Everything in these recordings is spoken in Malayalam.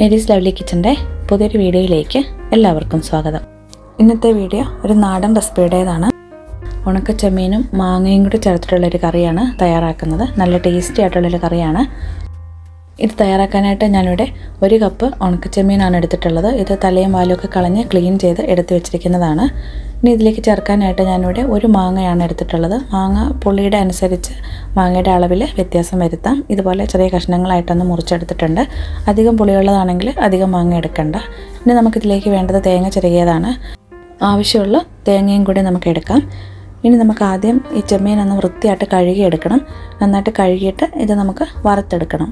മേരീസ് ലവ്ലി കിച്ചന്റെ പുതിയൊരു വീഡിയോയിലേക്ക് എല്ലാവർക്കും സ്വാഗതം. ഇന്നത്തെ വീഡിയോ ഒരു നാടൻ റെസിപ്പിയുടേതാണ്. ഉണക്ക ചെമ്മീനും മാങ്ങയും കൂടി ചേർത്തിട്ടുള്ളൊരു കറിയാണ് തയ്യാറാക്കുന്നത്. നല്ല ടേസ്റ്റി ആയിട്ടുള്ളൊരു കറിയാണ്. ഇത് തയ്യാറാക്കാനായിട്ട് ഞാനിവിടെ ഒരു കപ്പ് ഉണക്കച്ചെമ്മീനാണ് എടുത്തിട്ടുള്ളത്. ഇത് തലയും വാലും ഒക്കെ കളഞ്ഞ് ക്ലീൻ ചെയ്ത് എടുത്ത് വെച്ചിരിക്കുന്നതാണ്. ഇനി ഇതിലേക്ക് ചേർക്കാനായിട്ട് ഞാനിവിടെ ഒരു മാങ്ങയാണ് എടുത്തിട്ടുള്ളത്. മാങ്ങ പുളിയുടെ അനുസരിച്ച് മാങ്ങയുടെ അളവിൽ വ്യത്യാസം വരുത്താം. ഇതുപോലെ ചെറിയ കഷ്ണങ്ങളായിട്ടൊന്ന് മുറിച്ചെടുത്തിട്ടുണ്ട്. അധികം പുളിയുള്ളതാണെങ്കിൽ അധികം മാങ്ങ എടുക്കണ്ട. ഇനി നമുക്കിതിലേക്ക് വേണ്ടത് തേങ്ങ ചെറിയതാണ് ആവശ്യമുള്ള തേങ്ങയും കൂടി നമുക്ക് എടുക്കാം. ഇനി നമുക്ക് ആദ്യം ഈ ചെമ്മീൻ ഒന്ന് വൃത്തിയായിട്ട് കഴുകിയെടുക്കണം. നന്നായിട്ട് കഴുകിയിട്ട് ഇത് നമുക്ക് വറുത്തെടുക്കണം.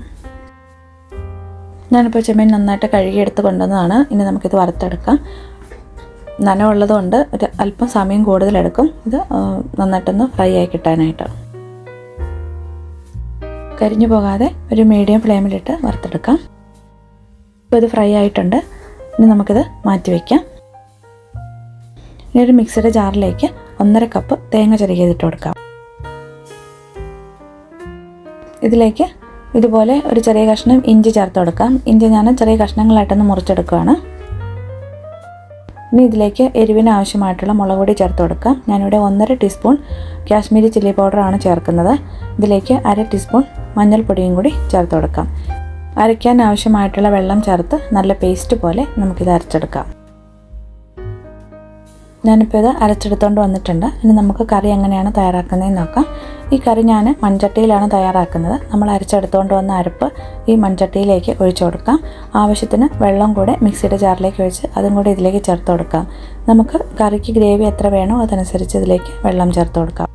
ഞാനിപ്പോൾ ചെമ്മീൻ നന്നായിട്ട് കഴുകിയെടുത്ത് കൊണ്ടുവന്നതാണ്. ഇനി നമുക്കിത് വറുത്തെടുക്കാം. നനവുള്ളതുകൊണ്ട് ഒരു അല്പം സമയം കൂടുതലെടുക്കും ഇത് നന്നായിട്ടൊന്ന് ഫ്രൈ ആയി കിട്ടാനായിട്ട്. കരിഞ്ഞു പോകാതെ ഒരു മീഡിയം ഫ്ലെയിമിലിട്ട് വറുത്തെടുക്കാം. ഇപ്പോൾ ഇത് ഫ്രൈ ആയിട്ടുണ്ട്. ഇനി നമുക്കിത് മാറ്റി വയ്ക്കാം ഇനി ഒരു മിക്സിയുടെ ജാറിലേക്ക് ഒന്നര കപ്പ് തേങ്ങ ചെറുക്കിയതിട്ട് കൊടുക്കാം. ഇതിലേക്ക് ഇതുപോലെ ഒരു ചെറിയ കഷ്ണം ഇഞ്ചി ചേർത്ത് കൊടുക്കാം. ഇഞ്ചി ഞാൻ ചെറിയ കഷ്ണങ്ങളായിട്ടൊന്ന് മുറിച്ചെടുക്കുകയാണ്. ഇനി ഇതിലേക്ക് എരിവിന് ആവശ്യമായിട്ടുള്ള മുളക് പൊടി ചേർത്ത് കൊടുക്കാം. ഞാനിവിടെ ഒന്നര ടീസ്പൂൺ കാശ്മീരി ചില്ലി പൗഡർ ആണ് ചേർക്കുന്നത്. ഇതിലേക്ക് അര ടീസ്പൂൺ മഞ്ഞൾപ്പൊടിയും കൂടി ചേർത്ത് കൊടുക്കാം. അരയ്ക്കാൻ ആവശ്യമായിട്ടുള്ള വെള്ളം ചേർത്ത് നല്ല പേസ്റ്റ് പോലെ നമുക്കിത് അരച്ചെടുക്കാം. ഞാനിപ്പോൾ ഇത് അരച്ചെടുത്തുകൊണ്ട് വന്നിട്ടുണ്ട്. ഇനി നമുക്ക് കറി എങ്ങനെയാണ് തയ്യാറാക്കുന്നതെന്ന് നോക്കാം. ഈ കറി ഞാൻ മൺചട്ടിയിലാണ് തയ്യാറാക്കുന്നത്. നമ്മൾ അരച്ചെടുത്തുകൊണ്ട് വന്ന അരപ്പ് ഈ മൺചട്ടിയിലേക്ക് ഒഴിച്ചു കൊടുക്കാം. ആവശ്യത്തിന് വെള്ളം കൂടെ മിക്സിയുടെ ജാറിലേക്ക് ഒഴിച്ച് അതും കൂടെ ഇതിലേക്ക് ചേർത്ത് കൊടുക്കാം. നമുക്ക് കറിക്ക് ഗ്രേവി എത്ര വേണോ അതനുസരിച്ച് ഇതിലേക്ക് വെള്ളം ചേർത്ത് കൊടുക്കാം.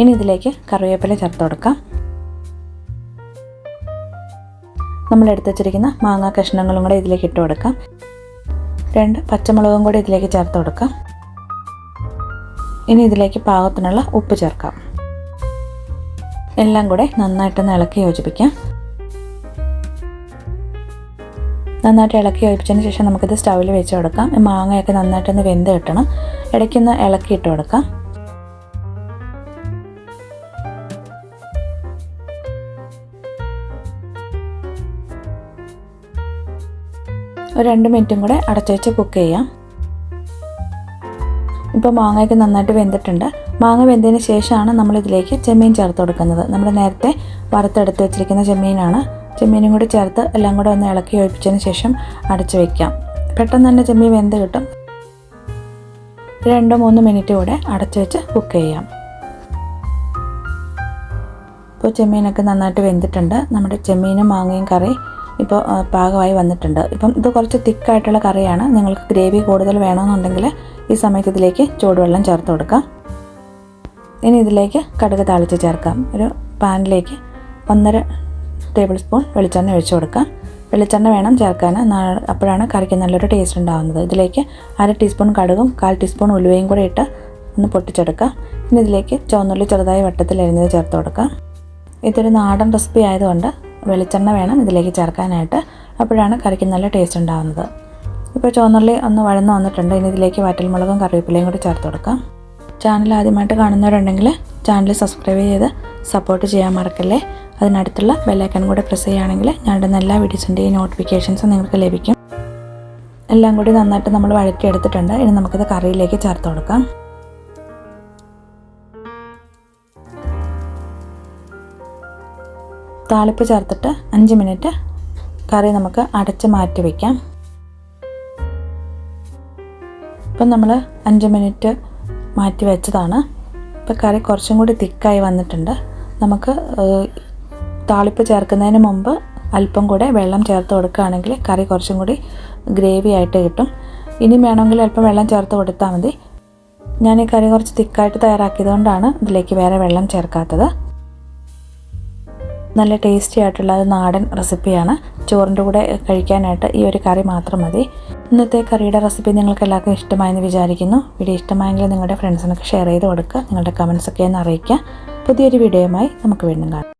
ഇനി ഇതിലേക്ക് കറിവേപ്പില ചേർത്ത് കൊടുക്കാം. നമ്മൾ എടുത്തു വച്ചിരിക്കുന്ന മാങ്ങാ കഷ്ണങ്ങളും കൂടെ ഇതിലേക്ക് ഇട്ട് കൊടുക്കാം. രണ്ട് പച്ചമുളകും കൂടി ഇതിലേക്ക് ചേർത്ത് കൊടുക്കാം. ഇനി ഇതിലേക്ക് പാകത്തിനുള്ള ഉപ്പ് ചേർക്കാം. എല്ലാം കൂടെ നന്നായിട്ടൊന്ന് ഇളക്കി യോജിപ്പിക്കാം. നന്നായിട്ട് ഇളക്കി യോജിപ്പിച്ചതിന് ശേഷം നമുക്കിത് സ്റ്റൗവിൽ വെച്ച് കൊടുക്കാം. മാങ്ങയൊക്കെ നന്നായിട്ടൊന്ന് വെന്ത് കിട്ടണം. ഇടയ്ക്കൊന്ന് ഇളക്കി ഇട്ട് കൊടുക്കാം. ഒരു രണ്ട് മിനിറ്റും കൂടെ അടച്ചു വെച്ച് കുക്ക് ചെയ്യാം. ഇപ്പോൾ മാങ്ങയൊക്കെ നന്നായിട്ട് വെന്തിട്ടുണ്ട്. മാങ്ങ വെന്തതിന് ശേഷമാണ് നമ്മൾ ഇതിലേക്ക് ചെമ്മീൻ ചേർത്ത് കൊടുക്കുന്നത്. നമ്മൾ നേരത്തെ വറുത്തെടുത്ത് വെച്ചിരിക്കുന്ന ചെമ്മീനാണ്. ചെമ്മീനും കൂടി ചേർത്ത് എല്ലാം കൂടെ ഒന്ന് ഇളക്കി ഒഴിപ്പിച്ചതിന് ശേഷം അടച്ചു വെക്കാം. പെട്ടെന്ന് തന്നെ ചെമ്മീൻ വെന്ത് കിട്ടും. രണ്ടോ മൂന്ന് മിനിറ്റ് കൂടെ അടച്ചു വെച്ച് കുക്ക് ചെയ്യാം. ഇപ്പോൾ ചെമ്മീനൊക്കെ നന്നായിട്ട് വെന്തിട്ടുണ്ട്. നമ്മുടെ ചെമ്മീനും മാങ്ങയും കറി ഇപ്പോൾ പാകമായി വന്നിട്ടുണ്ട്. ഇപ്പം ഇത് കുറച്ച് തിക്കായിട്ടുള്ള കറിയാണ്. നിങ്ങൾക്ക് ഗ്രേവി കൂടുതൽ വേണമെന്നുണ്ടെങ്കിൽ ഈ സമയത്ത് ഇതിലേക്ക് ചൂടുവെള്ളം ചേർത്ത് കൊടുക്കാം. ഇനി ഇതിലേക്ക് കടുക് താളിച്ച് ചേർക്കാം. ഒരു പാനിലേക്ക് ഒന്നര ടേബിൾ സ്പൂൺ വെളിച്ചെണ്ണ ഒഴിച്ചു കൊടുക്കാം. വെളിച്ചെണ്ണ വേണം ചേർക്കാൻ. അപ്പോഴാണ് കറിക്ക് നല്ലൊരു ടേസ്റ്റ് ഉണ്ടാകുന്നത് ഇതിലേക്ക് അര ടീസ്പൂൺ കടുകും കാൽ ടീസ്പൂൺ ഉലുവയും കൂടി ഇട്ട് ഒന്ന് പൊട്ടിച്ചെടുക്കാം. ഇനി ഇതിലേക്ക് ചുവന്നുള്ളി ചെറുതായി വട്ടത്തിൽ അരിഞ്ഞത് ചേർത്ത് കൊടുക്കാം. ഇതൊരു നാടൻ റെസിപ്പി ആയതുകൊണ്ട് വെളിച്ചെണ്ണ വേണം ഇതിലേക്ക് ചേർക്കാനായിട്ട്. അപ്പോഴാണ് കറിക്ക് നല്ല ടേസ്റ്റ് ഉണ്ടാകുന്നത് ഇപ്പോൾ ചുവന്നുള്ളി ഒന്ന് വഴന്ന് വന്നിട്ടുണ്ട്. ഇനി ഇതിലേക്ക് വറ്റൽമുളകും കറിവേപ്പിലയും കൂടി ചേർത്ത് കൊടുക്കാം. ചാനൽ ആദ്യമായിട്ട് കാണുന്നവരുണ്ടെങ്കിൽ ചാനൽ സബ്സ്ക്രൈബ് ചെയ്ത് സപ്പോർട്ട് ചെയ്യാൻ മറക്കല്ലേ? അതിനടുത്തുള്ള ബെല്ലൈക്കൺ കൂടെ പ്രസ് ചെയ്യുകയാണെങ്കിൽ ഞാനിടുന്ന എല്ലാ വീഡിയോസിന്റെയും നോട്ടിഫിക്കേഷൻസ് നിങ്ങൾക്ക് ലഭിക്കും. എല്ലാം കൂടി നന്നായിട്ട് നമ്മൾ വഴറ്റിയെടുത്തിട്ടുണ്ട്. ഇനി നമുക്കിത് കറിയിലേക്ക് ചേർത്ത് കൊടുക്കാം. താളിപ്പ് ചേർത്തിട്ട് അഞ്ച് മിനിറ്റ് കറി നമുക്ക് അടച്ച് മാറ്റി വയ്ക്കാം ഇപ്പം നമ്മൾ അഞ്ച് മിനിറ്റ് മാറ്റി വെച്ചതാണ്. ഇപ്പം കറി കുറച്ചും കൂടി തിക്കായി വന്നിട്ടുണ്ട്. നമുക്ക് താളിപ്പ് ചേർക്കുന്നതിന് മുമ്പ് അല്പം കൂടെ വെള്ളം ചേർത്ത് കൊടുക്കുകയാണെങ്കിൽ കറി കുറച്ചും കൂടി ഗ്രേവി ആയിട്ട് കിട്ടും. ഇനി വേണമെങ്കിൽ അല്പം വെള്ളം ചേർത്ത് കൊടുത്താൽ മതി. ഞാൻ ഈ കറി കുറച്ച് തിക്കായിട്ട് തയ്യാറാക്കിയതുകൊണ്ടാണ് ഇതിലേക്ക് വേറെ വെള്ളം ചേർക്കാത്തത്. നല്ല ടേസ്റ്റി ആയിട്ടുള്ള ഒരു നാടൻ റെസിപ്പിയാണ് ചോറിന്റെ കൂടെ കഴിക്കാനായിട്ട് ഈ ഒരു കറി മാത്രം മതി. ഇന്നത്തെ കറിയുടെ റെസിപ്പി നിങ്ങൾക്ക് എല്ലാവർക്കും ഇഷ്ടമായെന്ന് വിചാരിക്കുന്നു. വീഡിയോ ഇഷ്ടമായെങ്കിൽ നിങ്ങളുടെ ഫ്രണ്ട്സിനൊക്കെ ഷെയർ ചെയ്ത് കൊടുക്കുക. നിങ്ങളുടെ കമൻസൊക്കെ ഒന്ന് അറിയിക്കുക. പുതിയൊരു വീഡിയോയുമായി നമുക്ക് വീണ്ടും കാണാം.